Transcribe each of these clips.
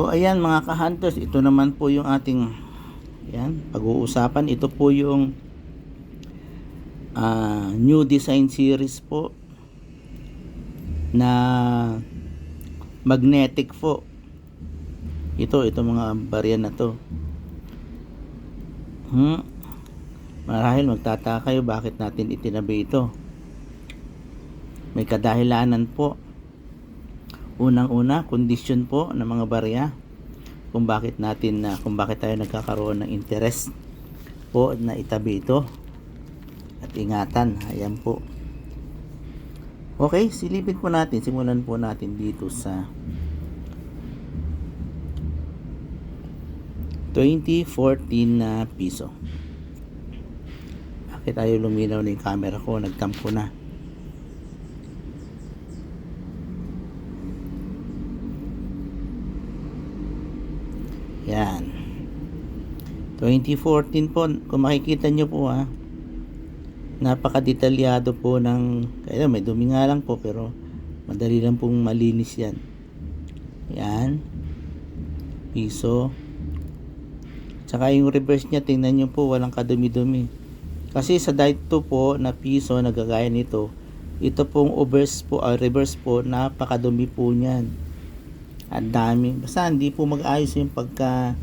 So ayan mga ka-hunters, ito naman po yung ating yan, pag-uusapan. Ito po yung ah, new design series po na magnetic po. Ito, ito mga barya na to. Hmm. Marahil magtataka kayo bakit natin itinabi ito. May kadahilanan po. Unang-una, kondisyon po ng mga barya kung bakit natin na kung bakit tayo nagkakaroon ng interest po na itabi ito at ingatan. Ayan po. Okay silipin po natin. Simulan po natin dito sa 2014 na piso. Bakit tayo luminaw na yung camera ko? Nagtampo na Yan. 2014 po, kung makikita nyo po ha, napaka-detalyado po ng, kaya may dumi nga lang po, pero madali lang pong malinis yan. Yan. Piso. Tsaka yung reverse niya, tingnan nyo po, walang kadumi-dumi. Kasi sa dito po na piso, nagagaya nito, ito pong reverse po, ah, reverse po, napakadumi po niyan. Ang dami. Basta hindi po mag-ayos yung pagka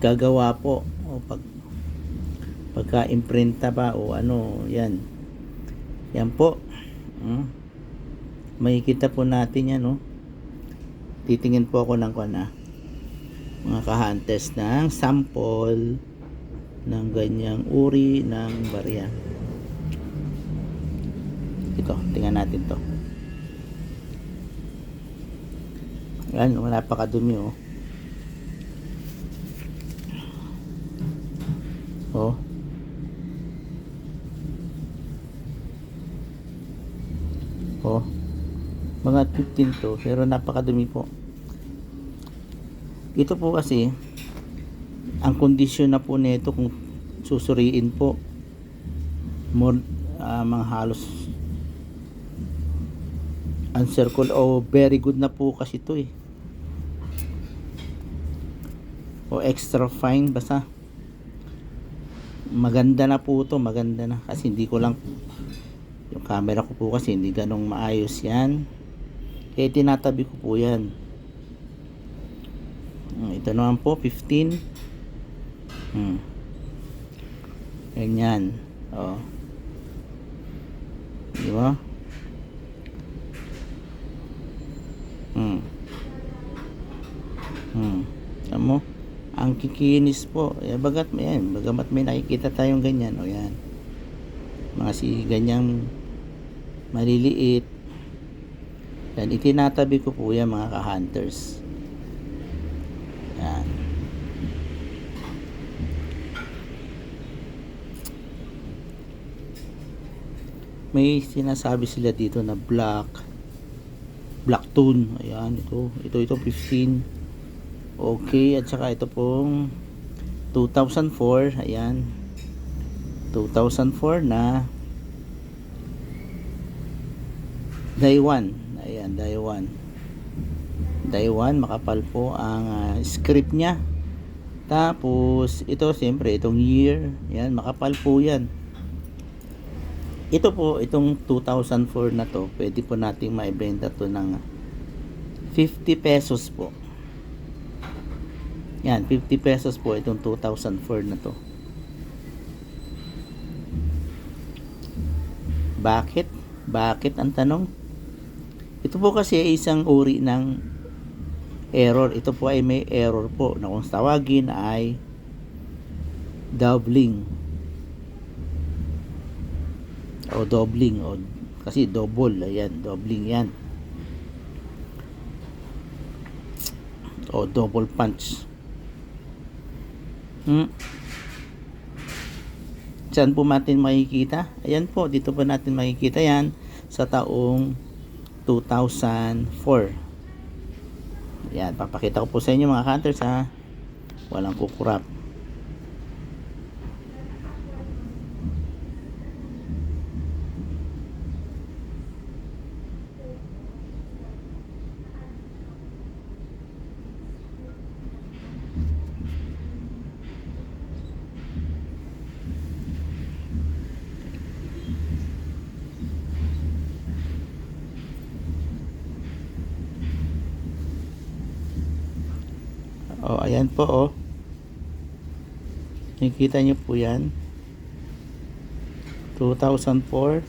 gagawa po o pag pagka imprinta pa o ano yan. Yan po. Hmm. makikita po natin yan no? Titingin po ako ng kuna mga kahantes ng sample ng ganyang uri ng barya. Ito tingnan natin to yan wala pa kadumi oh Oh. Oh. Mga 15 to, pero napakadumi po. Ito po kasi, ang kondisyon na po nito kung susuriin po, more, ah, mga halos uncircle o very good na po kasi to eh. O extra fine basta. Maganda na po to maganda na. Kasi hindi ko lang yung camera ko po kasi hindi ganong maayos yan. Kaya tinatabi ko po yan. Hmm, ito naman po 15 hmm. ganyan. Oh. di ba hmm hmm Alam mo ang kikinis po eh, bagat may yan. Bagamat may nakikita tayong ganyan o yan. Mga si ganyang maliliit. Yan itinatabi ko po yan mga ka-hunters. Yan. May sinasabi sila dito na black. Black tone ayan ito. Ito ito 15 okay at saka ito pong 2004 ayan. 2004 na day 1 ayan day 1 day 1 makapal po ang ah, script nya tapos ito siyempre itong year yan makapal po yan. Ito po itong 2004 na to pwede po nating maibenta to ng 50 pesos po yan 50 pesos po itong 2004 na to. Bakit? Bakit ang tanong? Ito po kasi isang uri ng error. Ito po ay may error po na kung tawagin ay doubling. O doubling. O kasi double. Ayan doubling yan. O double punch hmm. saan po natin makikita. Ayan po dito po natin makikita yan sa taong 2004 yan papakita ko po sa inyo mga hunters ha. Walang kukurap Oh, ayan po oh. Nakikita niyo po yan. 2004.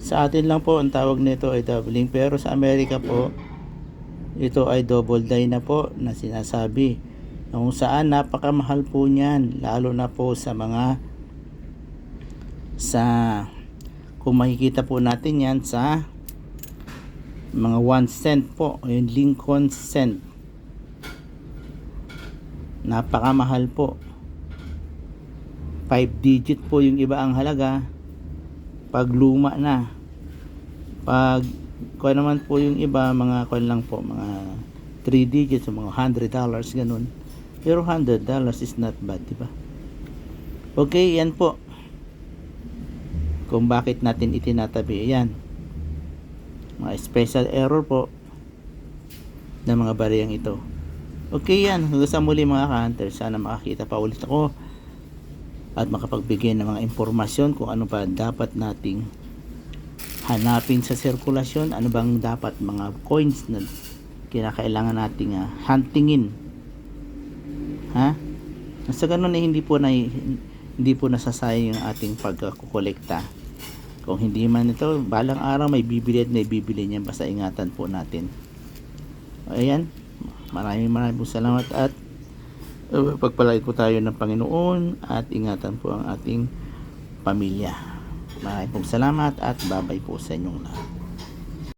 Sa atin lang po ang tawag nito ay doubling pero sa Amerika po ito ay double die na po na sinasabi na kung saan napakamahal po niyan lalo na po sa mga sa kung makikita po natin yan sa mga 1 cent po yung Lincoln cent napakamahal po. 5 digit po yung iba ang halaga. Pag luma na. Pag kuha naman po yung iba mga kuha lang po mga 3 digits mga 100 dollars ganun. Pero 100 dollars is not bad di ba? Okay yan po. Kung bakit natin itinatabi yan. Mga special error po ng mga bariyang ito okay yan. Hanggang sa muli mga ka-hunter sana makakita pa ulit ako. At makapagbigay ng mga impormasyon kung ano pa dapat nating hanapin sa sirkulasyon. Ano bang dapat mga coins na kinakailangan nating uh, huntingin? Ha? Sa ganun ay hindi po na hindi po nasasayang yung ating pagkukolekta. Kung hindi man ito balang araw may bibili at may bibili niyan. Basta ingatan po natin. Ayan maraming maraming salamat at Uh, pagpalain po tayo ng Panginoon at ingatan po ang ating pamilya. Maraming salamat at babay po sa inyong lahat.